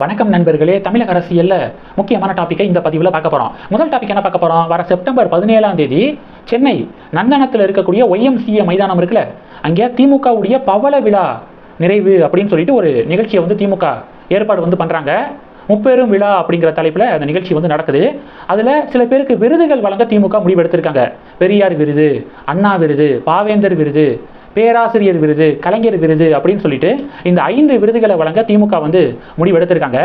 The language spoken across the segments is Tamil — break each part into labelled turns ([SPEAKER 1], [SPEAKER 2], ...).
[SPEAKER 1] வணக்கம் நண்பர்களே. தமிழக அரசியல்ல முக்கியமான டாப்பிக்கை இந்த பதிவில் பார்க்க போறோம். முதல் டாபிக் என்ன பார்க்க போறோம்? வர செப்டம்பர் பதினேழாம் தேதி சென்னை நந்தனத்தில் இருக்கக்கூடிய ஒய்எம்சிஏ மைதானம் இருக்குல்ல? அங்கே திமுகவுடைய பவள விழா நிறைவு அப்படின்னு சொல்லிட்டு ஒரு நிகழ்ச்சியை வந்து திமுக ஏற்பாடு வந்து பண்றாங்க. முப்பெரும் விழா அப்படிங்கிற தலைப்பில் அந்த நிகழ்ச்சி வந்து நடக்குது. அதில் சில பேருக்கு விருதுகள் வழங்க திமுக முடிவெடுத்திருக்காங்க பெரியார் விருது அண்ணா விருது பாவேந்தர் விருது பேராசிரியர் விருது கலைஞர் விருது அப்படின்னு சொல்லிட்டு இந்த ஐந்து விருதுகளை வழங்க திமுக வந்து முடிவெடுத்திருக்காங்க.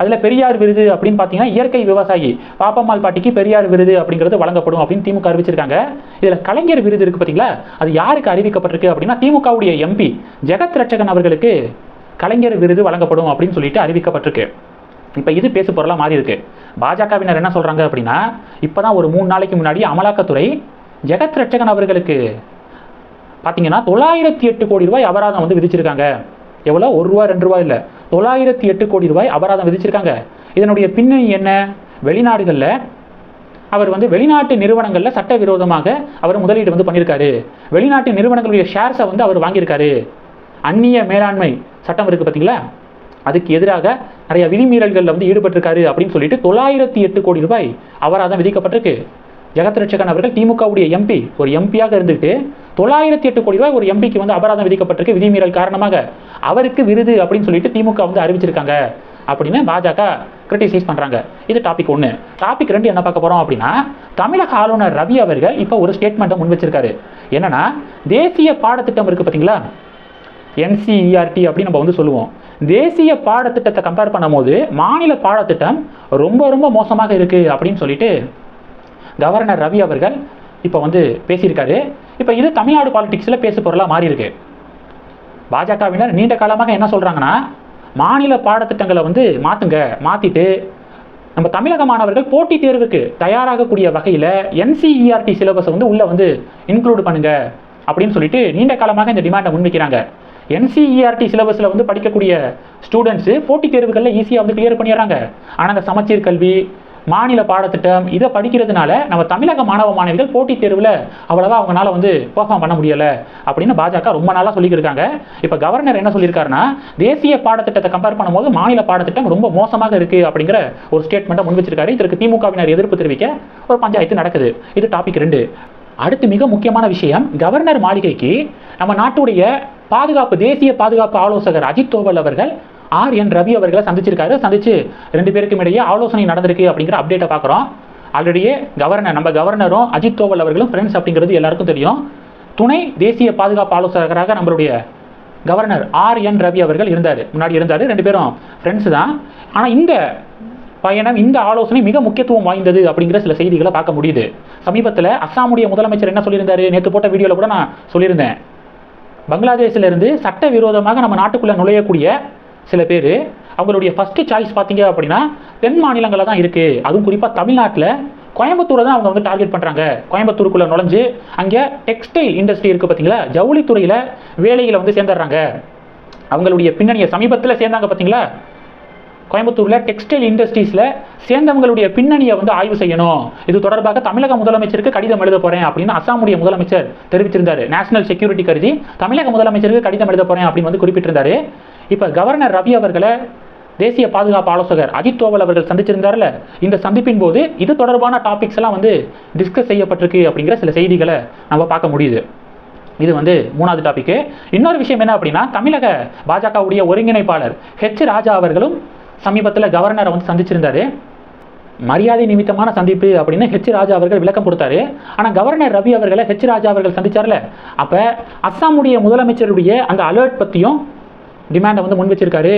[SPEAKER 1] அதில் பெரியார் விருது அப்படின்னு பார்த்தீங்கன்னா இயற்கை விவசாயி பாப்பம்மாள் பாட்டிக்கு பெரியார் விருது அப்படிங்கிறது வழங்கப்படும் அப்படின்னு திமுக அறிவிச்சிருக்காங்க. இதில் கலைஞர் விருது இருக்கு பார்த்தீங்களா அது யாருக்கு அறிவிக்கப்பட்டிருக்கு அப்படின்னா திமுகவுடைய எம்பி ஜெகத் ரட்சகன் அவர்களுக்கு கலைஞர் விருது வழங்கப்படும் அப்படின்னு சொல்லிட்டு அறிவிக்கப்பட்டிருக்கு. இப்போ இது பேசு பொருளாக மாறி இருக்கு. பாஜகவினர் என்ன சொல்கிறாங்க அப்படின்னா இப்போ தான் ஒரு மூணு நாளைக்கு முன்னாடி அமலாக்கத்துறை ஜெகத் ரட்சகன் அவர்களுக்கு பார்த்தீங்கன்னா தொள்ளாயிரத்தி எட்டு கோடி ரூபாய் அபராதம் வந்து விதிச்சிருக்காங்க. எவ்வளோ? ஒரு ரூபா ரெண்டு ரூபாய் இல்லை. தொள்ளாயிரத்தி எட்டு கோடி ரூபாய் அபராதம் விதிச்சிருக்காங்க. இதனுடைய பின்னணி என்ன? வெளிநாடுகளில் அவர் வந்து வெளிநாட்டு நிறுவனங்களில் சட்டவிரோதமாக அவர் முதலீடு வந்து பண்ணியிருக்காரு. வெளிநாட்டு நிறுவனங்களுடைய ஷேர்ஸை வந்து அவர் வாங்கியிருக்காரு. அந்நிய மேலாண்மை சட்டம் இருக்குது பார்த்தீங்களா அதுக்கு எதிராக நிறைய விதிமீறல்களில் வந்து ஈடுபட்டிருக்காரு அப்படின்னு சொல்லிட்டு தொள்ளாயிரத்தி எட்டு கோடி ரூபாய் அபராதம் விதிக்கப்பட்டிருக்கு. ஜெகத் ரட்சகன் அவர்கள் திமுகவுடைய எம்பி ஒரு எம்பியாக இருந்துட்டு தொள்ளாயிரத்தி எட்டு கோடி ரூபாய் ஒரு எம்பிக்கு வந்து அபராதம் விதிக்கப்பட்டிருக்கு. விதிமீறல் காரணமாக அவருக்கு விருது அப்படின்னு சொல்லிட்டு திமுக வந்து அறிவிச்சிருக்காங்க. அப்படின்னு பாஜக கிரிட்டிசைஸ் பண்றாங்க. இது டாபிக் ஒன்று டாபிக் ரெண்டு என்ன பார்க்க போறோம் அப்படின்னா தமிழக ஆளுநர் ரவி அவர்கள் இப்போ ஒரு ஸ்டேட்மெண்ட்டை முன் வச்சிருக்காரு. என்னன்னா தேசிய பாடத்திட்டம் இருக்கு பார்த்தீங்களா என்சிஇஆர்டி அப்படின்னு நம்ம வந்து சொல்லுவோம். தேசிய பாடத்திட்டத்தை கம்பேர் பண்ணும்போது மாநில பாடத்திட்டம் ரொம்ப ரொம்ப மோசமாக இருக்கு அப்படின்னு சொல்லிட்டு கவர்னர் ரவி அவர்கள் இப்போ வந்து பேசியிருக்காரு. இப்போ இது தமிழ்நாடு பாலிடிக்ஸில் பேசு பொருளாக மாறி இருக்கு பாஜகவினர் நீண்ட காலமாக என்ன சொல்கிறாங்கன்னா மாநில பாடத்திட்டங்களை வந்து மாற்றுங்க மாற்றிட்டு நம்ம தமிழக மாணவர்கள் போட்டித் தேர்வுக்கு தயாராகக்கூடிய வகையில் என்சிஇஆர்டி சிலபஸை வந்து உள்ளே வந்து இன்க்ளூட் பண்ணுங்க அப்படின்னு சொல்லிட்டு நீண்ட காலமாக இந்த டிமாண்டை முன்வைக்கிறாங்க. என்சிஇஆர்டி சிலபஸில் வந்து படிக்கக்கூடிய ஸ்டூடெண்ட்ஸு போட்டித் தேர்வுகளில் ஈஸியாக வந்து கிளியர் பண்ணிடுறாங்க. ஆனால் அந்த சமச்சீர் கல்வி மாநில பாடத்திட்டம் இதை படிக்கிறதுனால நம்ம தமிழக மாணவ மாணவிகள் போட்டித் தேர்வில் அவ்வளோவா அவங்களால வந்து பெர்ஃபார்ம் பண்ண முடியலை அப்படின்னு பாஜக ரொம்ப நாளாக சொல்லியிருக்காங்க இப்போ கவர்னர் என்ன சொல்லியிருக்காருன்னா தேசிய பாடத்திட்டத்தை கம்பேர் பண்ணும்போது மாநில பாடத்திட்டம் ரொம்ப மோசமாக இருக்குது அப்படிங்கிற ஒரு ஸ்டேட்மெண்ட்டை முன் வச்சிருக்காரு இதற்கு திமுகவினர் எதிர்ப்பு தெரிவிக்க ஒரு பஞ்சாயத்து நடக்குது. இது டாபிக் ரெண்டு. அடுத்து மிக முக்கியமான விஷயம் கவர்னர் மாளிகைக்கு நம்ம நாட்டுடைய பாதுகாப்பு தேசிய பாதுகாப்பு ஆலோசகர் அஜித் தோவல் அவர்கள் ஆர் என் ரவி அவர்களை சந்திச்சிருக்காரு. சந்திச்சு ரெண்டு பேருக்கும் இடையே ஆலோசனை நடந்திருக்கு அப்படிங்கிற அப்டேட்டை பார்க்குறோம். ஆல்ரெடியே கவர்னர் நம்ம கவர்னரும் அஜித் தோவல் அவர்களும் ஃப்ரெண்ட்ஸ் அப்படிங்கிறது எல்லாருக்கும் தெரியும். துணை தேசிய பாதுகாப்பு ஆலோசகராக நம்மளுடைய கவர்னர் ஆர் என் ரவி அவர்கள் இருந்தார். முன்னாடி இருந்தார். ரெண்டு பேரும் ஃப்ரெண்ட்ஸ் தான். ஆனால் இந்த பயணம் இந்த ஆலோசனை மிக முக்கியத்துவம் வாய்ந்தது அப்படிங்கிற சில செய்திகளை பார்க்க முடியுது. சமீபத்தில் அஸ்ஸாமுடைய முதலமைச்சர் என்ன சொல்லியிருந்தாரு? நேற்று போட்ட வீடியோவில் கூட நான் சொல்லியிருந்தேன். பங்களாதேஷிலிருந்து சட்டவிரோதமாக நம்ம நாட்டுக்குள்ளே நுழையக்கூடிய சில பேர் அவங்களுடைய ஃபஸ்ட்டு சாய்ஸ் பார்த்தீங்க அப்படின்னா தென் மாநிலங்களில் தான் இருக்குது அதுவும் குறிப்பாக தமிழ்நாட்டில் கோயம்புத்தூரை தான் அவங்க வந்து டார்கெட் பண்ணுறாங்க கோயம்புத்தூருக்குள்ளே நுழைஞ்சு அங்கே டெக்ஸ்டைல் இண்டஸ்ட்ரி இருக்குது பார்த்தீங்களா? ஜவுளித்துறையில் வேலைகளை வந்து சேர்ந்துடுறாங்க. அவங்களுடைய பின்னணியை சமீபத்தில் சேர்ந்தாங்க பார்த்தீங்களா? கோயம்புத்தூரில் டெக்ஸ்டைல் இண்டஸ்ட்ரீஸில் சேர்ந்தவங்களுடைய பின்னணியை வந்து ஆய்வு செய்யணும். இது தொடர்பாக தமிழக முதலமைச்சருக்கு கடிதம் எழுத போகிறேன் அப்படின்னு அசாமுடைய முதலமைச்சர் தெரிவிச்சிருந்தார். நேஷனல் செக்யூரிட்டி கருதி தமிழக முதலமைச்சருக்கு கடிதம் எழுத போகிறேன் அப்படின்னு வந்து குறிப்பிட்டிருந்தாரு. இப்போ கவர்னர் ரவி அவர்களை தேசிய பாதுகாப்பு ஆலோசகர் அஜித் தோவல் அவர்கள் சந்திச்சிருந்தார்ல இந்த சந்திப்பின் போது இது தொடர்பான டாபிக்ஸ் எல்லாம் வந்து டிஸ்கஸ் செய்யப்பட்டிருக்கு அப்படிங்கிற சில செய்திகளை நம்ம பார்க்க முடியுது. இது வந்து மூணாவது டாபிக்கு இன்னொரு விஷயம் என்ன அப்படின்னா தமிழக பாஜகவுடைய ஒருங்கிணைப்பாளர் ஹெச் ராஜா அவர்களும் சமீபத்தில் கவர்னரை வந்து சந்திச்சிருந்தாரு. மரியாதை நிமித்தமான சந்திப்பு அப்படின்னு ஹெச் ராஜா அவர்கள் விளக்கம் கொடுத்தாரு. ஆனால் கவர்னர் ரவி அவர்களை ஹெச் ராஜா அவர்கள் சந்திச்சார்ல. அப்போ அஸ்ஸாமுடைய முதலமைச்சருடைய அந்த அலர்ட் பற்றியும் டிமாண்டை வந்து முன் வச்சிருக்காரு.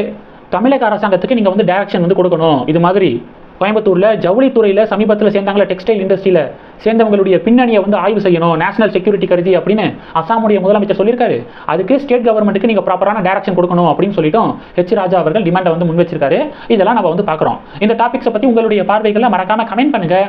[SPEAKER 1] தமிழக அரசாங்கத்துக்கு நீங்கள் வந்து டைரக்ஷன் வந்து கொடுக்கணும். இது மாதிரி கோயம்புத்தூரில் ஜவுளித்துறையில் சமீபத்தில் சேர்ந்தாங்களே டெக்ஸ்டைல் இண்டஸ்ட்ரியில் சேர்ந்தவங்களுடைய பின்னணியை வந்து ஆய்வு செய்யணும். நேஷனல் செக்யூரிட்டி கருதி அப்படின்னு அசாமுடைய முதலமைச்சர் சொல்லியிருக்காரு. அதுக்கு ஸ்டேட் கவர்மெண்ட்டுக்கு நீங்கள் ப்ராப்பரான டைரக்ஷன் கொடுக்கணும் அப்படின்னு சொல்லிட்டும் ஹெச் ராஜா அவர்கள் டிமாண்டை வந்து முன் வச்சிருக்காரு. இதெல்லாம் நம்ம வந்து பார்க்குறோம். இந்த டாபிக்ஸை பற்றி உங்களுடைய பார்வைகளை மறக்காமல் கமெண்ட் பண்ணுங்கள்